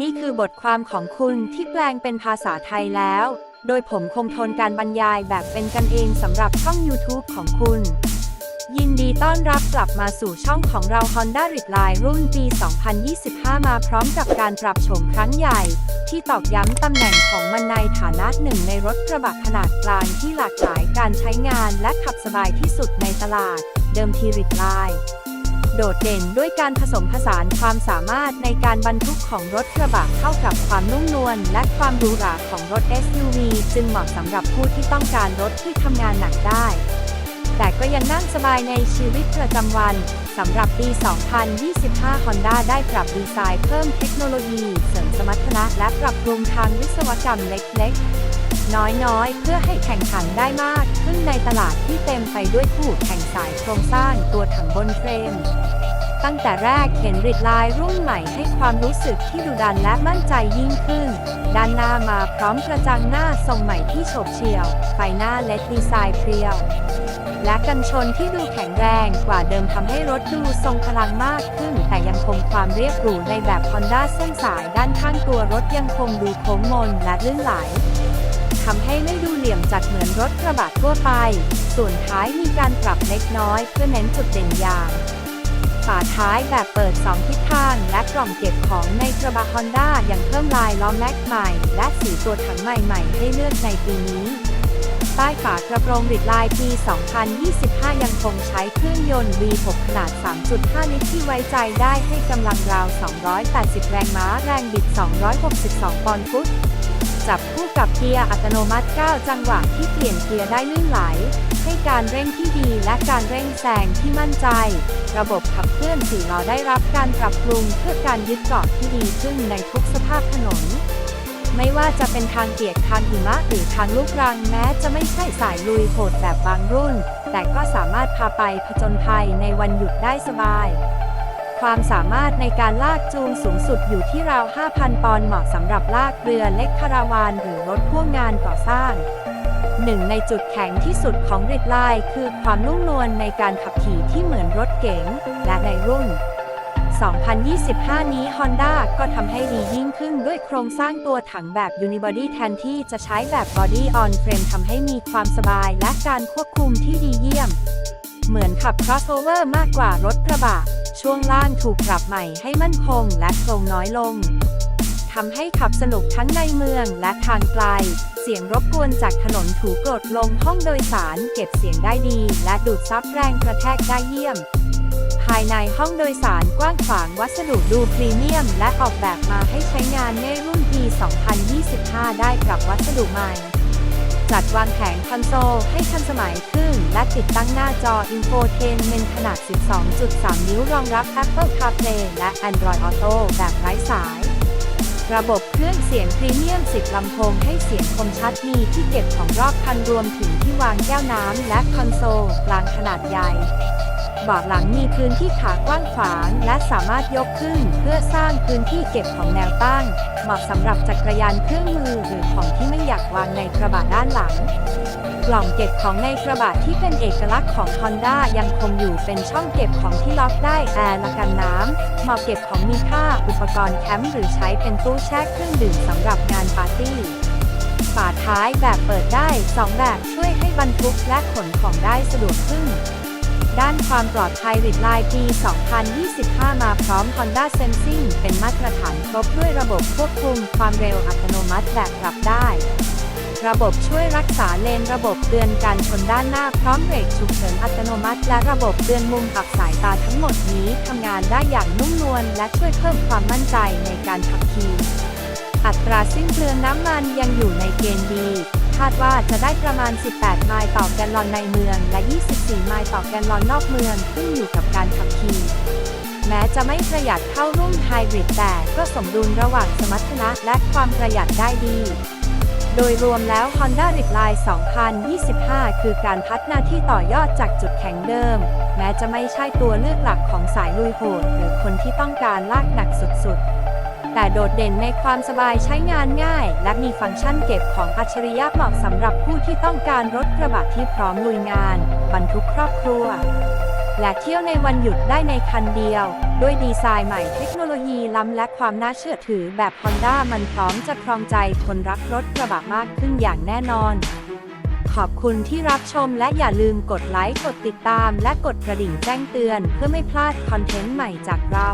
นี่คือบทความของคุณที่แปลงเป็นภาษาไทยแล้ว โดยผมคงทนการบรรยายแบบเป็นกันเองสำหรับช่อง YouTube ของคุณ ยินดีต้อนรับกลับมาสู่ช่องของเรา Honda r e d l i n e รุ่นปี 2025 มาพร้อมกับการปรับโฉมครั้งใหญ่ ที่ตอกย้ำตำแหน่งของมันในฐานะหนึ่งในรถกระบะขนาดกลางที่หลากหลายการใช้งานและขับสบายที่สุดในตลาด เดิมที r e d l i n e โดดเด่นด้วยการผสมผสานความสามารถในการบรรทุกของรถกระบะเข้ากับความนุ่มนวลและความหรูหราของรถ SUV จึงเหมาะสำหรับผู้ที่ต้องการรถที่ทำงานหนักได้ แต่ก็ยังนั่งสบายในชีวิตประจำวันสำหรับปี 2025 Honda ได้ปรับดีไซน์เพิ่มเทคโนโลยี เสริมสมรรถนะและปรับปรุงทางวิศวกรรมเล็กๆ น้อยๆ เพื่อให้แข่งขันได้มากขึ้นในตลาดที่เต็มไปด้วยคู่แข่งสายโครงสร้างตัวถังบนเฟรม ตั้งแต่แรกเห็นริดลายรุ่นใหม่ให้ความรู้สึกที่ดุดันและมั่นใจยิ่งขึ้น ด้านหน้ามาพร้อมกระจังหน้าทรงใหม่ที่โฉบเฉี่ยว ไฟหน้าเลดดีไซน์เพรียว และกันชนที่ดูแข็งแรงกว่าเดิมทำให้รถดูทรงพลังมากขึ้น แต่ยังคงความเรียบหรูในแบบ Honda เส้นสายด้านข้างตัวรถยังคงดูโค้งมนและลื่นไหล ทำให้ไม่ดูเหลี่ยมจัดเหมือนรถกระบะทั่วไป ส่วนท้ายมีการปรับเล็กน้อยเพื่อเน้นจุดเด่นอย่างฝาท้ายแบบเปิด 2 ทิศทาง และกล่องเก็บของในกระบะฮอนด้ายังเพิ่มลายล้อแม็กใหม่ และสีตัวถังใหม่ๆ ให้เลือกในปีนี้ ใต้ฝากระโปรงริดลายปี 2025 ยังคงใช้เครื่องยนต์ V6 ขนาด 3.5 ลิตรที่ไว้ใจได้ให้กำลังราว 280 แรงม้าแรงบิด 262 ปอนด์ฟุต จับคู่กับเกียร์อัตโนมัติ 9 จังหวะที่เปลี่ยนเกียร์ได้ลื่นไหล ให้การเร่งที่ดีและการเร่งแซงที่มั่นใจ ระบบขับเคลื่อนสี่ล้อได้รับการปรับปรุงเพื่อการยึดเกาะที่ดีขึ้นในทุกสภาพถนน ไม่ว่าจะเป็นทางเปียกทางหิมะหรือทางลูกรังแม้จะไม่ใช่สายลุยโหดแบบบางรุ่น แต่ก็สามารถพาไปผจญภัยในวันหยุดได้สบาย ความสามารถในการลากจูงสูงสุดอยู่ที่ราว 5,000 ปอนด์เหมาะสำหรับลากเรือเล็กคาราวานหรือรถพ่วงงานก่อสร้างหนึ่งในจุดแข็งที่สุดของริดไลน์คือความนุ่มนวลในการขับขี่ที่เหมือนรถเก๋งและในรุ่น 2025 นี้ Honda ก็ทำให้ดียิ่งขึ้นด้วยโครงสร้างตัวถังแบบ Unibody แทนที่จะใช้แบบ Body on Frame ทำให้มีความสบายและการควบคุมที่ดีเยี่ยม เหมือนขับ crossover มากกว่ารถกระบะ ช่วงล่างถูกปรับใหม่ให้มั่นคงและโครงน้อยลงทำให้ขับสนุกทั้งในเมืองและทางไกล เสียงรบกวนจากถนนถูกรดลงห้องโดยสารเก็บเสียงได้ดี และดูดซับแรงกระแทกได้เยี่ยม ภายในห้องโดยสารกว้างขวางวัสดุดูพรีเมียม และออกแบบมาให้ใช้งานในรุ่นปี 2025 ได้ปรับวัสดุใหม่ จัดวางแผงคอนโซลให้ทันสมัยขึ้น และติดตั้งหน้าจอ Infotainment ขนาด 12.3 นิ้วรองรับ Apple CarPlay และ Android Auto แบบไร้สาย ระบบเครื่องเสียงพรีเมียม 10 ลำโพงให้เสียงคมชัดมีที่เก็บของรอบคันรวมถึงที่วางแก้วน้ำและคอนโซลกลางขนาดใหญ่ บาะหลังมีพื้นที่ขากว้างขวางและสามารถยกขึ้นเพื่อสร้างพื้นที่เก็บของแนวตั้ง เหมาะสำหรับจักรยานเครื่องมือหรือของที่ไม่อยากวางในกระบะด้านหลัง กล่องเก็บของในกระบะที่เป็นเอกลักษณ์ของ Honda ยังคงอยู่เป็นช่องเก็บของที่ล็อกได้แอร์และกันน้ำเหมาะเก็บของมีค่าอุปกรณ์แคมป์หรือใช้เป็นตู้แช่เครื่องดื่มสำหรับงานปาร์ตี้ฝาท้ายแบบเปิดได้ 2 แบบช่วยให้บรรทุกและขนของได้สะดวกขึ้น ด้านความปลอดภัยริดลายปี 2025 มาพร้อม Honda Sensing เป็นมาตรฐานครบด้วยระบบควบคุมความเร็วอัตโนมัติแบบปรับได้ ระบบช่วยรักษาเลนระบบเตือนการชนด้านหน้าพร้อมเบรกฉุกเฉินอัตโนมัติ และระบบเตือนมุมอับสายตาทั้งหมดนี้ทำงานได้อย่างนุ่มนวลและช่วยเพิ่มความมั่นใจในการขับขี่อัตราสิ้นเปลืองน้ำมันยังอยู่ในเกณฑ์ดี คาดว่าจะได้ประมาณ 18 ไมล์ต่อแกลลอนในเมือง และ 24 ไมล์ต่อแกลลอนนอกเมือง ขึ้นอยู่กับการขับขี่ แม้จะไม่ประหยัดเท่ารุ่นไฮบริดแต่ก็สมดุลระหว่างสมรรถนะและความประหยัดได้ดีโดยรวมแล้ว Honda r i d l i n e 2025 คือการพัฒนาที่ต่อยอดจากจุดแข็งเดิม แม้จะไม่ใช่ตัวเลือกหลักของสายลุยโหด หรือคนที่ต้องการลากหนักสุดๆ แต่โดดเด่นในความสบายใช้งานง่าย และมีฟังก์ชันเก็บของอัจฉริยะเหมาะสำหรับผู้ที่ต้องการรถกระบะที่พร้อมลุยงาน บรรทุกครอบครัว และเที่ยวในวันหยุดได้ในคันเดียว ด้วยดีไซน์ใหม่เทคโนโลยีล้ำและความน่าเชื่อถือแบบ Honda มันพร้อมจะครองใจคนรักรถกระบะมากขึ้นอย่างแน่นอน ขอบคุณที่รับชมและอย่าลืมกดไลค์กดติดตาม และกดกระดิ่งแจ้งเตือน เพื่อไม่พลาดคอนเทนต์ใหม่จากเรา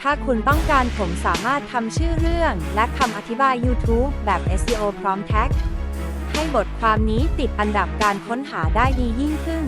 ถ้าคุณต้องการผมสามารถทำชื่อเรื่อง และคำอธิบาย YouTube แบบ SEO พร้อมแท็ก ให้บทความนี้ติดอันดับการค้นหาได้ดียิ่งขึ้น